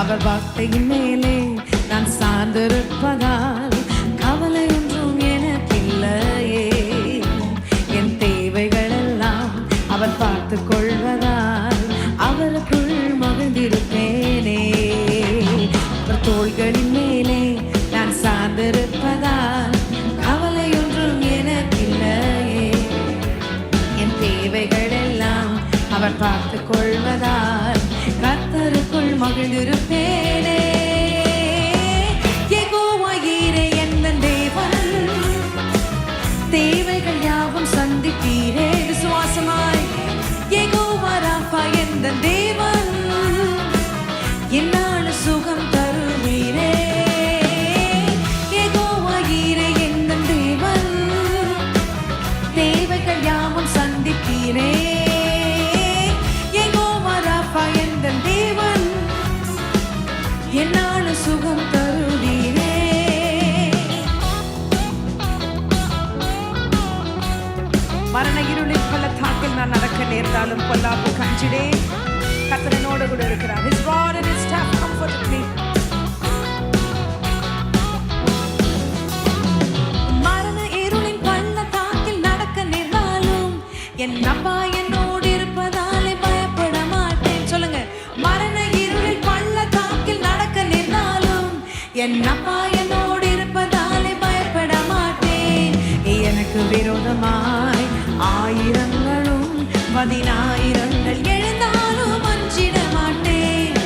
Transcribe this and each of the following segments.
அவர் வார்த்தையின் மேலே நான் சார்ந்திருப்பதால் கவலை ஒன்றும் எனக்கில்லையே. என் தேவைகள் எல்லாம் அவர் பார்த்து கொள்வதால் அவருக்குள் மகிழ்ந்திருப்பேனே. அவர் தோள்களின் மேலே நான் சார்ந்திருப்பதால் கவலை ஒன்றும் எனக்கில்லையே. என் தேவைகள் எல்லாம் அவர் பார்த்து கொள்வதால் 먹을 누룩해 என்னால சுகம் தருவீரே. மரண இருளில் பள்ளத்தாக்கில் நான் நடக்க நேர்ந்தாலும் பொல்லாப்பு கஞ்சிடே. கத்தனோடு கூட இருக்கிறார். His rod and his staff comforted me. உனக்கு விரோதமாய் ஆயிரங்களும் பதினாயிரங்கள் எழுந்தாலும் அஞ்சிட மாட்டேன்.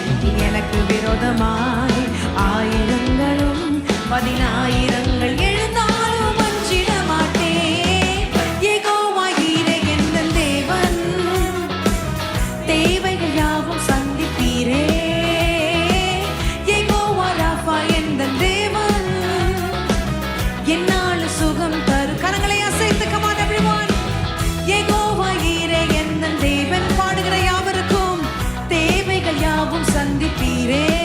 எனக்கு விரோதமாய் ஆயிரங்களும் பதினாயிரம் தேவைகள் சந்திப்பீரே.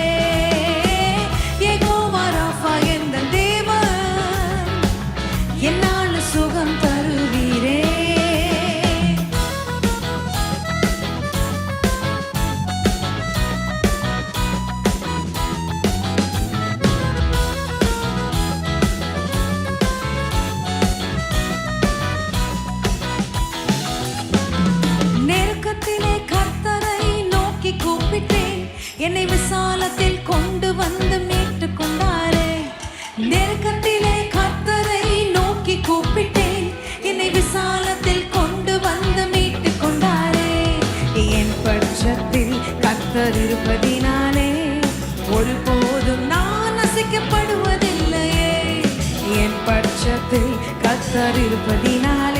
நான் என் பட்சத்தில் கத்தர் இருப்பதினாலே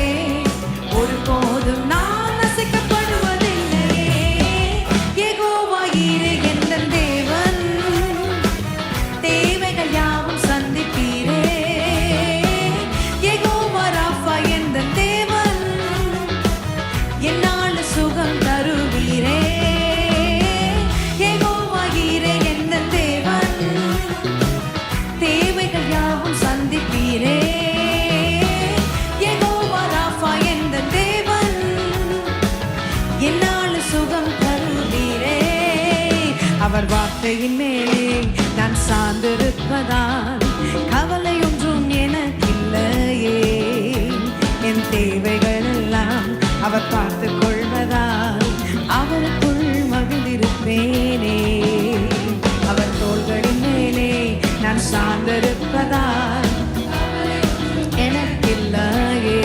அவர் மேலே நான் சார்ந்திருப்பதால் கவலை ஒன்றும் எனக்கில்லையே. என் தேவைகள் எல்லாம் அவர் பார்த்து கொள்வதால் அவருக்குள் மகிழ்ந்திருப்பேனே. அவர் தோள்களின் மேலே நான் சார்ந்திருப்பதால் எனக்கில்லையே.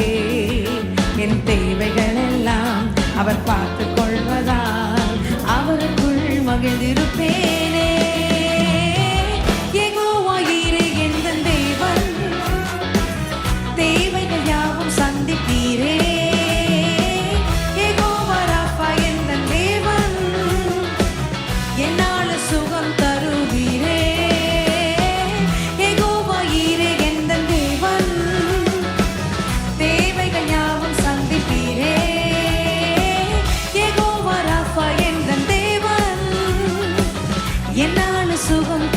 என் தேவைகள் எல்லாம் அவர் பார்த்து என்னாலும் சுகம்